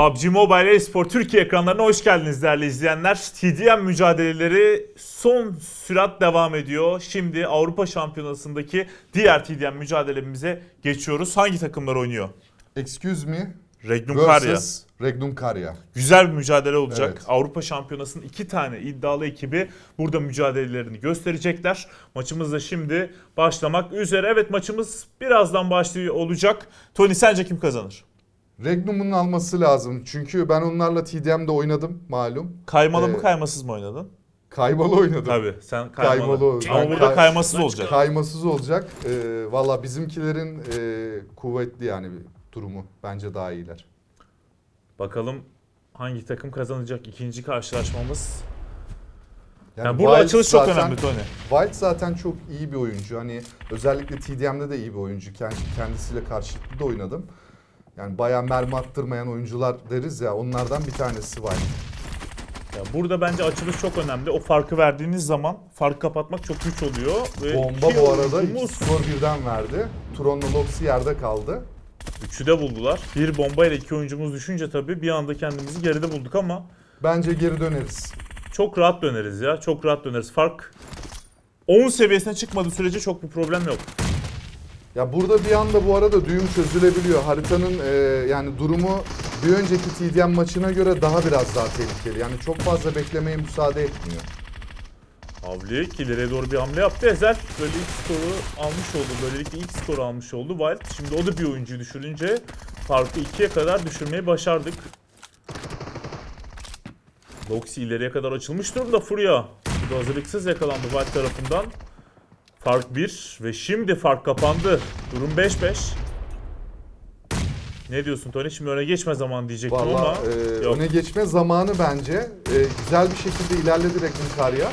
PUBG Mobile Espor Türkiye ekranlarına hoş geldiniz değerli izleyenler. TDM mücadeleleri son sürat devam ediyor. Şimdi Avrupa Şampiyonası'ndaki diğer TDM mücadelemize geçiyoruz. Hangi takımlar oynuyor? Excuse me Regnum Karya. Regnum Karya. Güzel bir mücadele olacak. Evet. Avrupa Şampiyonası'nın iki tane iddialı ekibi burada mücadelelerini gösterecekler. Maçımız da şimdi başlamak üzere. Evet maçımız birazdan başlıyor olacak. Tony sence kim kazanır? Regnum'un alması lazım. Çünkü ben onlarla TDM'de oynadım malum. Kaymalı mı Ee, kaymasız mı oynadın? Kaymalı oynadım. Tabii sen kaymalı. Kaymalı. Ama Ben burada kay- kaymasız olacak. Kaymasız olacak. Ee, Valla bizimkilerin e, kuvvetli yani bir durumu. Bence daha iyiler. Bakalım hangi takım kazanacak ikinci karşılaşmamız. Yani, Yani burada Wild açılış çok zaten- önemli Tony. Wild zaten çok iyi bir oyuncu. Hani özellikle TDM'de de iyi bir oyuncu. Kend- Kendisiyle karşılıklı da oynadım. Yani bayağı mermi attırmayan oyuncular deriz ya onlardan bir tanesi Wild. Ya burada bence açılış çok önemli. O farkı verdiğiniz zaman fark kapatmak çok güç oluyor. Ve Bomba bu arada oyuncumuz skor birden verdi. Tron'la Loxi yerde kaldı. Üçü de buldular. Bir bombayla iki oyuncumuz düşünce tabii bir anda kendimizi geride bulduk ama Bence geri döneriz. çok rahat döneriz ya. Çok rahat döneriz. Fark 10 seviyesine çıkmadığı sürece çok bir problem yok. Ya burada bir anda bu arada düğüm çözülebiliyor. Haritanın e, yani durumu bir önceki TDM maçına göre daha biraz daha tehlikeli. Yani çok fazla beklemeye müsaade etmiyor. Havlik ileriye doğru bir hamle yaptı. Ezel böyle ilk skoru almış oldu. Böylelikle ilk skoru almış oldu Wild. Şimdi o da bir oyuncuyu düşürünce farkı ikiye kadar düşürmeyi başardık. Loxi ileriye kadar açılmış durumda Furya. Bu da hazırlıksız yakalandı Wild tarafından. Fark 1 ve şimdi fark kapandı. Durum 5-5. Ne diyorsun Tony? Şimdi öne geçme zaman diyecektim ama Valla e, yok. öne geçme zamanı bence e, güzel bir şekilde ilerledi Regnum Karya.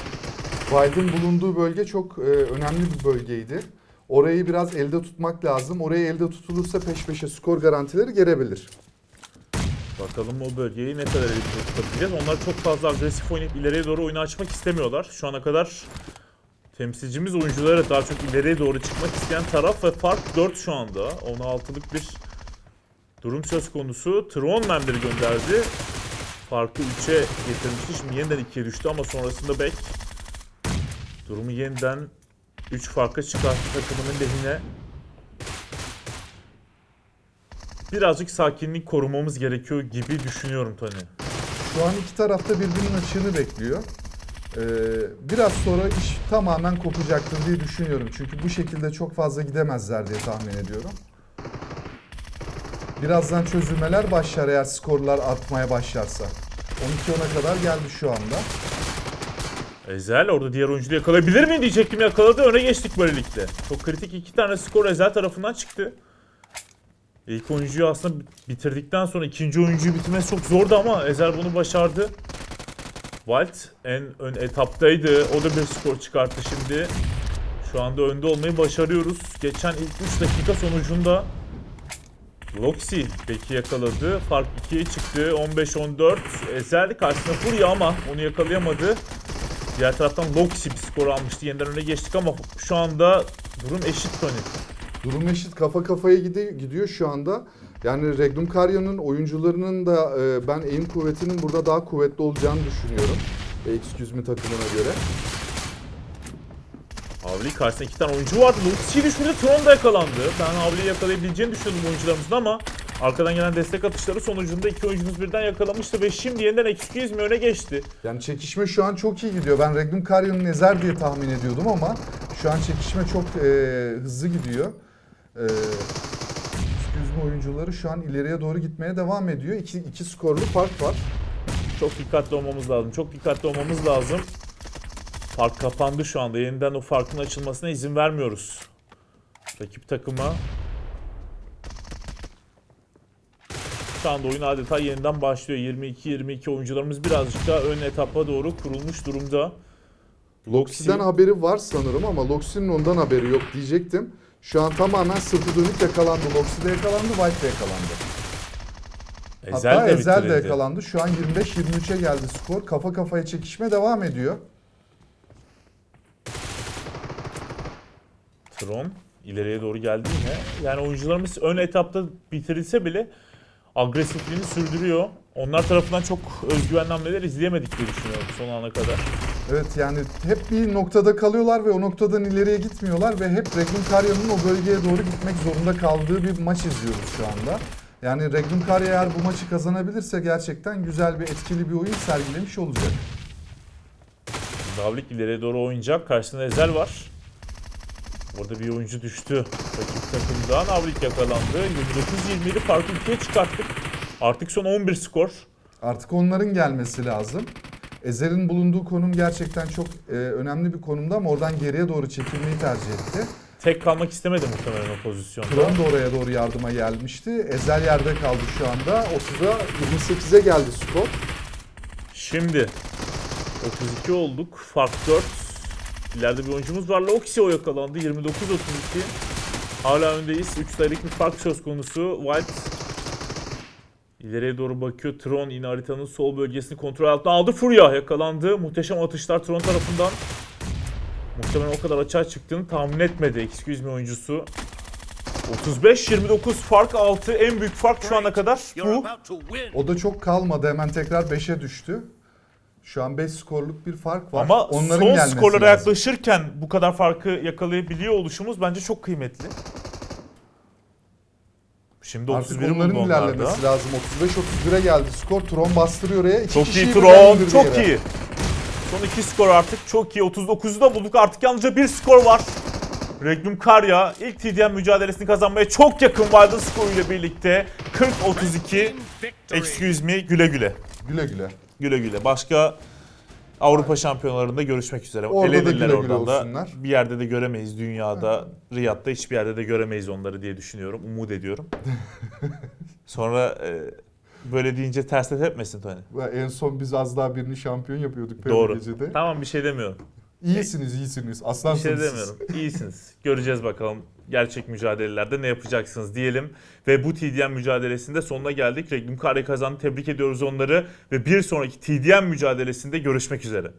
Wild'ın bulunduğu bölge çok e, önemli bir bölgeydi. Orayı biraz elde tutmak lazım. Orayı elde tutulursa peş peşe skor garantileri gelebilir. Bakalım o bölgeyi ne kadar elimizde tutabileceğiz. Onlar çok fazla agresif oynayıp ileriye doğru oyunu açmak istemiyorlar. Şu ana kadar temsilcimiz oyunculara daha çok ileriye doğru çıkmak isteyen taraf ve fark 4 şu anda. 16'lık bir durum söz konusu. Tron memleri gönderdi. Farkı 3'e getirmişti. Şimdi yeniden 2'ye düştü ama sonrasında Beck durumu yeniden 3 farka çıkarttı takımının lehine. Birazcık sakinlik korumamız gerekiyor gibi düşünüyorum Tony. Şu an iki tarafta birbirinin açığını bekliyor. Ee, biraz sonra iş tamamen kopacaktır diye düşünüyorum. Çünkü bu şekilde çok fazla gidemezler diye tahmin ediyorum. Birazdan çözülmeler başlar eğer skorlar artmaya başlarsa. 12-10'a kadar geldi şu anda. Ezel orada diğer oyuncuyu yakalayabilir mi diyecektim yakaladı öne geçtik böylelikle. Çok kritik iki tane skor Ezel tarafından çıktı. İlk oyuncuyu aslında bitirdikten sonra ikinci oyuncuyu bitirmesi çok zordu ama Ezel bunu başardı. Walt en ön etaptaydı. O da bir skor çıkarttı şimdi. Şu anda önde olmayı başarıyoruz. Geçen ilk 3 dakika sonucunda Loxi peki yakaladı. Fark 2'ye çıktı. 15-14. Ezel karşısında Furya ama onu yakalayamadı. Diğer taraftan Loxi bir skor almıştı. Yeniden öne geçtik ama şu anda durum eşit Tony. Durum eşit kafa kafaya gide- gidiyor şu anda. Yani Regnum Karya'nın oyuncularının da e, ben aim kuvvetinin burada daha kuvvetli olacağını düşünüyorum. E, Excuse me takımına göre. Havli karşısında iki tane oyuncu vardı. Loxi'yi düşürdü. Tron da yakalandı. Ben Havli'yi yakalayabileceğini düşünüyordum oyuncularımızın ama arkadan gelen destek atışları sonucunda iki oyuncumuz birden yakalamıştı ve şimdi yeniden Excuse me öne geçti. Yani çekişme şu an çok iyi gidiyor. Ben Regnum Karya'nın ezer diye tahmin ediyordum ama şu an çekişme çok e, hızlı gidiyor. E, Excuse me oyuncuları şu an ileriye doğru gitmeye devam ediyor. İki, iki skorlu fark var. Çok dikkatli olmamız lazım. Çok dikkatli olmamız lazım. Fark kapandı şu anda. Yeniden o farkın açılmasına izin vermiyoruz. Rakip takıma. Şu anda oyun adeta yeniden başlıyor. 22-22 oyuncularımız birazcık daha ön etapa doğru kurulmuş durumda. Loxi'den haberi var sanırım ama Loxi'nin ondan haberi yok diyecektim. Şu an tamamen sırtı dönük yakalandı. Loxi de yakalandı, White de yakalandı. Ezel Hatta de Ezel de yakalandı. Şu an 25-23'e geldi skor. Kafa kafaya çekişme devam ediyor. Tron ileriye doğru geldi yine. Yani oyuncularımız ön etapta bitirilse bile agresifliğini sürdürüyor. Onlar tarafından çok özgüvenli hamleler izleyemedik diye düşünüyorum son ana kadar. Evet yani hep bir noktada kalıyorlar ve o noktadan ileriye gitmiyorlar ve hep Regnum Karya'nın o bölgeye doğru gitmek zorunda kaldığı bir maç izliyoruz şu anda. Yani Regnum Karya eğer bu maçı kazanabilirse gerçekten güzel bir etkili bir oyun sergilemiş olacak. Davlik ileriye doğru oynayacak. Karşısında Ezel var. Orada bir oyuncu düştü. Rakip takımdan Avlik yakalandı. 29-27 farkı ikiye çıkarttık. Artık son 11 skor. Artık onların gelmesi lazım. Ezer'in bulunduğu konum gerçekten çok e, önemli bir konumda ama oradan geriye doğru çekilmeyi tercih etti. Tek kalmak istemedi muhtemelen o pozisyonda. Kron da oraya doğru yardıma gelmişti. Ezer yerde kaldı şu anda. 30'a 28'e geldi skor. Şimdi 32 olduk. Fark 4. İleride bir oyuncumuz var. Loxio yakalandı. 29-32. Hala öndeyiz. 3 sayılık bir fark söz konusu. White ileriye doğru bakıyor. Tron yine haritanın sol bölgesini kontrol altına aldı. Furya yakalandı. Muhteşem atışlar Tron tarafından. Muhtemelen o kadar açığa çıktığını tahmin etmedi. Excuse me oyuncusu. 35-29 fark 6. En büyük fark şu ana kadar bu. O da çok kalmadı. Hemen tekrar 5'e düştü. Şu an 5 skorluk bir fark var. Ama Onların son skorlara lazım. yaklaşırken bu kadar farkı yakalayabiliyor oluşumuz bence çok kıymetli. Şimdi Artık 31 onların buldu onlarda. ilerlemesi lazım. 35-31'e geldi skor. Tron bastırıyor oraya. İki Çok kişiyi iyi birden Tron, indirdi çok yere. iyi. Son iki skor artık çok iyi. 39'u da bulduk artık yalnızca bir skor var. Regnum Karya ilk TDM mücadelesini kazanmaya çok yakın Wilden skoruyla birlikte 40-32. Victory. Excuse me güle güle. Güle güle. Güle güle. Başka Avrupa şampiyonalarında görüşmek üzere. Orada da Elenirler güle güle oradan da. olsunlar. Bir yerde de göremeyiz dünyada. Riyad'da hiçbir yerde de göremeyiz onları diye düşünüyorum. Umut ediyorum. Sonra e, böyle deyince ters de tepmesin Tony. En son biz az daha birini şampiyon yapıyorduk Doğru. gecede. Tamam bir şey demiyorum. İyisiniz, iyisiniz. Bir şey Aslansınız siz. demiyorum. İyisiniz. Göreceğiz bakalım gerçek mücadelelerde ne yapacaksınız diyelim. Ve bu TDM mücadelesinde sonuna geldik. Regnum Kare kazandı. Tebrik ediyoruz onları. Ve bir sonraki TDM mücadelesinde görüşmek üzere.